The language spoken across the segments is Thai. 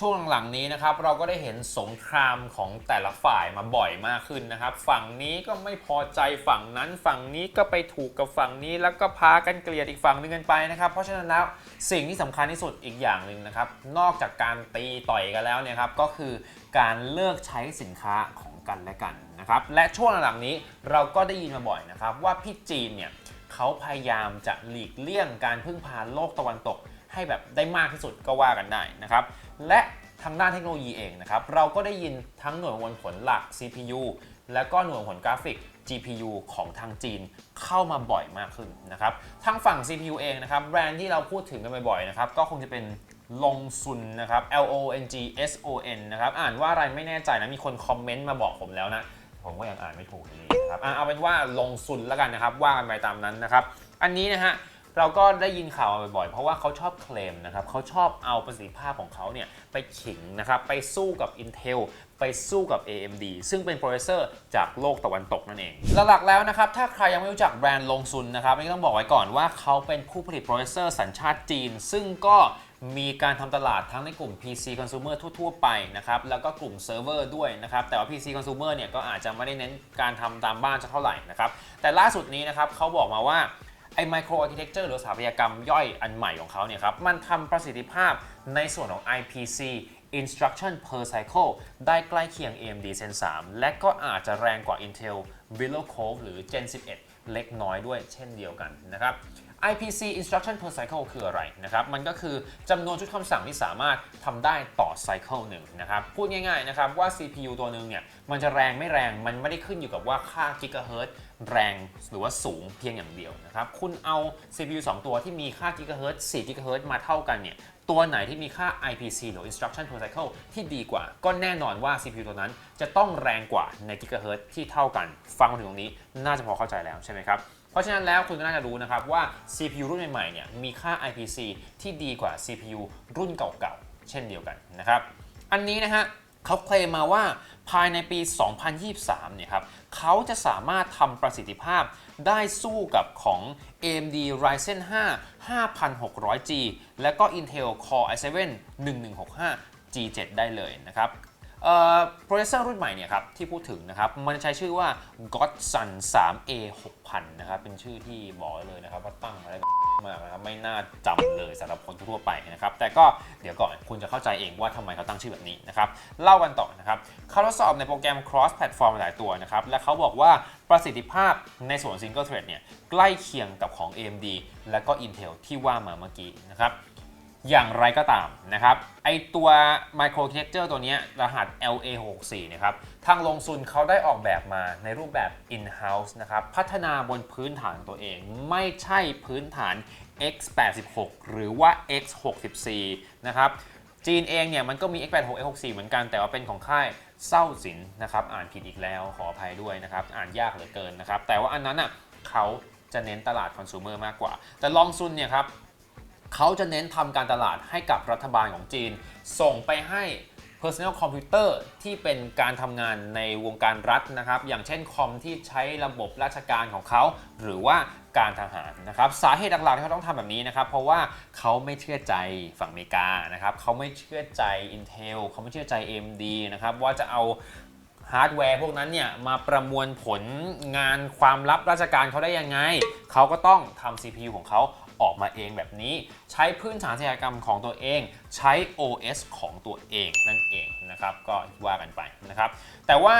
ช่วงหลังๆนี้นะครับเราก็ได้เห็นสงครามของแต่ละฝ่ายมาบ่อยมากขึ้นนะครับ ฝั่งนี้ก็ไม่พอใจฝั่งนั้น ฝั่งนี้ก็ไปถูกกับฝั่งนี้ แล้วก็พากันเกลียดอีกฝั่งหนึงกันไปนะครับ เพราะฉะนั้นแล้วสิ่งที่สำคัญที่สุดอีกอย่างหนึ่งนะครับ นอกจากการตีต่อยกันแล้วเนี่ยครับก็คือการเลิกใช้สินค้าของกันและกันนะครับ และช่วงหลังๆนี้เราก็ได้ยินมาบ่อยนะครับว่าพี่จีนเนี่ยเขาพยายามจะหลีกเลี่ยงการพึ่งพาโลกตะวันตก ให้แบบได้มากที่สุดก็ว่ากันได้นะครับ และทางด้านเทคโนโลยีเองนะครับ เราก็ได้ยินทั้งหน่วยประมวลผลหลัก CPU และก็หน่วยมวลผลกราฟิก GPU ของทางจีนเข้ามาบ่อยมากขึ้นนะครับ ทางฝั่ง CPU เองนะครับ แบรนด์ที่เราพูดถึงกันบ่อยๆนะครับ ก็คงจะเป็นลงซุนนะครับ L O N G S O N นะครับ อ่านว่าอะไรไม่แน่ใจนะ มีคนคอมเมนต์มาบอกผมแล้วนะ ผมก็ยังอ่านไม่ถูกอยู่ดีนะครับ เอาเป็นว่าลงซุนแล้วกันนะครับ ว่ากันไปตามนั้นนะครับ อันนี้นะฮะ เราก็ได้ยินข่าวมาบ่อยๆ เพราะว่าเขาชอบเคลมนะครับเขาชอบเอาประสิทธิภาพของเขาเนี่ยไปขิงนะครับไปสู้กับ Intel ไปสู้กับ AMD ซึ่งเป็นโปรเซสเซอร์จากโลกตะวันตกนั่นเอง หลักๆแล้วนะครับ ถ้าใครยังไม่รู้จักแบรนด์ลงซุนนะครับนี่ต้องบอกไว้ก่อนว่าเขาเป็นผู้ผลิตโปรเซสเซอร์สัญชาติจีน ซึ่งก็มีการทำตลาดทั้งในกลุ่ม PC consumer ทั่ว ๆ ไปนะครับ แล้วก็กลุ่มเซิร์ฟเวอร์ด้วยนะครับ แต่ว่า PC consumer เนี่ยก็อาจจะไม่ได้เน้นการทำตามบ้านสักเท่าไหร่นะครับ แต่ล่าสุดนี้นะครับเขาบอกมาว่า ไอ้ micro architecture หรือสถาปัตยกรรมย่อยอันใหม่ของเขาเนี่ยครับ มันทำประสิทธิภาพในส่วนของ IPC instruction per cycle ได้ใกล้เคียง AMD Zen 3 และก็อาจจะแรงกว่า Intel Willow Cove หรือ Gen 11 เล็กน้อยด้วยเช่นเดียวกันนะครับ IPC instruction per cycle คืออะไรนะครับ มันก็คือจำนวนชุดคำสั่งที่สามารถทำได้ต่อ cycle หนึ่งนะครับ พูดง่ายๆนะครับว่า CPU ตัวหนึ่งเนี่ย มันจะแรงไม่แรง มันไม่ได้ขึ้นอยู่กับว่าค่ากิกะเฮิรตซ์แรงหรือว่าสูงเพียงอย่างเดียวนะครับ คุณเอา CPU 2 ตัวที่มีค่ากิกะเฮิรตซ์4กิกะเฮิรตซ์มาเท่ากันเนี่ย ตัวไหนที่มีค่า IPC หรือ instruction per cycle ที่ดีกว่า ก็แน่นอนว่า CPU ตัวนั้นจะต้องแรงกว่าในกิกะเฮิรตซ์ที่เท่ากัน ฟังมาถึงตรงนี้น่าจะพอเข้าใจแล้วใช่ไหมครับ ราะฉะนั้นแล้วคุณก็น่าจะรู้นะครับว่า CPU รุ่นใหม่ๆเนี่ยมีค่า IPC ที่ดีกว่า CPU รุ่นเก่าๆ เช่นเดียวกันนะครับ อันนี้นะฮะเขาเคลมมาว่าภายในปี 2023 เนี่ยครับเขาจะสามารถทำประสิทธิภาพได้สู้กับของ AMD Ryzen 5 5600G และก็ Intel Core i7 1165 G7 ได้เลยนะครับ โปรเซสเซอร์รุ่นใหม่เนี่ยครับที่พูดถึงนะครับมันใช้ชื่อว่า Godson 3A 6000นะครับเป็นชื่อที่บอกเลยนะครับว่าตั้งมาได้มากนะครับไม่น่าจำเลยสำหรับคนทั่วไปนะครับแต่ก็เดี๋ยวก่อนคุณจะเข้าใจเองว่าทำไมเขาตั้งชื่อแบบนี้นะครับเล่ากันต่อนะครับเขาทดสอบในโปรแกรม cross platform หลายตัวนะครับและเขาบอกว่าประสิทธิภาพในส่วน single thread เนี่ยใกล้เคียงกับของ AMD และก็ Intel ที่ว่ามาเมื่อกี้นะครับ อย่างไรก็ตามนะครับไอตัว Micro Architecture ตัวนี้รหัส LA64 นะครับทางลงซุนเขาได้ออกแบบมาในรูปแบบ in-house นะครับพัฒนาบนพื้นฐานตัวเองไม่ใช่พื้นฐาน x86 หรือว่า x64 นะครับจีนเองเนี่ยมันก็มี x86 x64 เหมือนกันแต่ว่าเป็นของค่ายเศร้าสินนะครับอ่านผิดอีกแล้วขออภัยด้วยนะครับอ่านยากเหลือเกินนะครับแต่ว่าอันนั้นอะเขาจะเน้นตลาดคอน sumer มากกว่า แต่ลองซุนเนี่ยครับ เขาจะเน้นทำการตลาดให้กับรัฐบาลของจีน ส่งไปให้ Personal Computer ที่เป็นการทำงานในวงการรัฐนะครับ อย่างเช่นคอมที่ใช้ระบบราชการของเขา หรือว่าการทหารนะครับ สาเหตุหลักๆที่เขาต้องทำแบบนี้นะครับ เพราะว่าเขาไม่เชื่อใจฝั่งอเมริกานะครับเขาไม่เชื่อใจ Intel เขาไม่เชื่อใจ AMD นะครับว่าจะเอา ฮาร์ดแวร์พวกนั้นเนี่ยมาประมวลผลงานความลับราชการเขาได้ยังไง เขาก็ต้องทำ CPU ของเขาออกมาเองแบบนี้ ใช้พื้นฐานอาชญากรรมของตัวเอง ใช้ OS ของตัวเองนั่นเองนะครับ ก็ว่ากันไปนะครับ แต่ว่า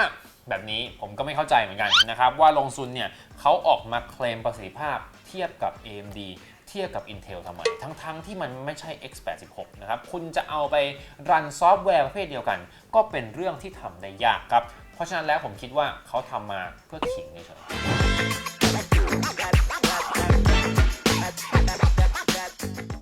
แบบนี้ผมก็ไม่เข้าใจเหมือนกันนะครับ ว่าลงซุนเนี่ยเขาออกมาเคลมประสิทธิภาพเทียบกับ AMD เทียบกับ Intel ทำไม ทั้งๆทที่มันไม่ใช่ x86 นะครับ คุณจะเอาไปรันซอฟต์แวร์ประเภทเดียวกัน ก็เป็นเรื่องที่ทำได้ยากครับ เพราะฉะนั้นแล้วผมคิดว่าเขาทำมาเพื่อขิงเฉยๆ